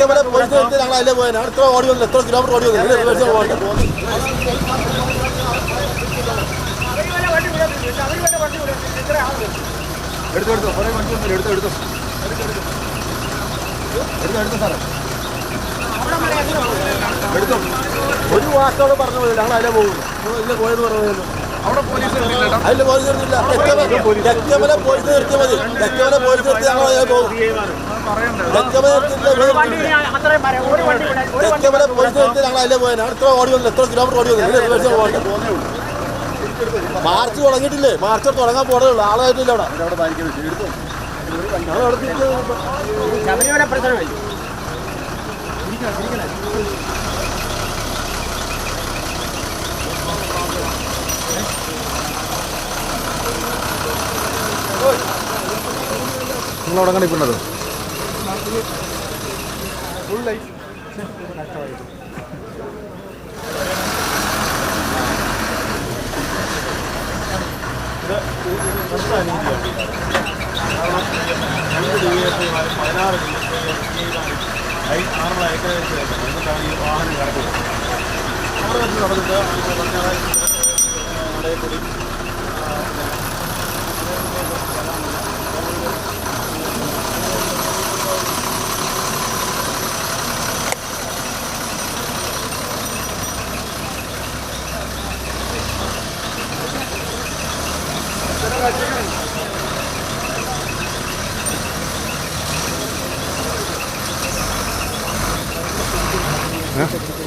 Thekkemala police എടുത്ത് ഞങ്ങൾ അതിലെ പോയത് ഇത്ര ഓടി വന്നില്ല എത്ര കിലോമീറ്റർ ഓടി വന്നില്ല ഇതിനെ പോകട്ടെ എടുത്തു എടുത്തു. കുറേ വണ്ടി വന്നില്ല എടുത്തു എടുത്തു. എടുത്തു എടുത്തു സാറേ. എടുത്തു. ഒരു വാക്കോട് പറഞ്ഞു പോയില്ല ഞങ്ങൾ അതിലെ പോകുന്നു. ഇതിലെ പോയെന്ന് പറഞ്ഞു അവിടെ പോലീസ് അതിൽ പോലീസ് നിർത്തില്ല തെക്കേമല പോലീസ് നിർത്തിയാൽ മതി. തെക്കേമല പോലീസ് നിർത്തി ഞങ്ങൾ അതിലെ പോകും. തെക്കേമല പോലീസ് ഞങ്ങൾ അതിലെ പോയത്. ഓടി വന്നില്ല. എത്ര കിലോമീറ്റർ ഓടി വന്നില്ല. മാർച്ച് തുടങ്ങിയിട്ടില്ലേ? മാർച്ച് തുടങ്ങാൻ പോണേ ഉള്ളൂ. ആളായിട്ടില്ല അവിടെ. ഫുൾ ലൈഫ് നഷ്ടമായിരുന്നു പതിനാറ് ആറുള്ള ഏക്കറേജ് എന്നിട്ടാണ് ഈ വാഹനം കിടക്കുന്നത് നമ്മുടെ നാട്ടിൽ നടന്നിട്ട് നമ്മുടെ കൂടി Hã?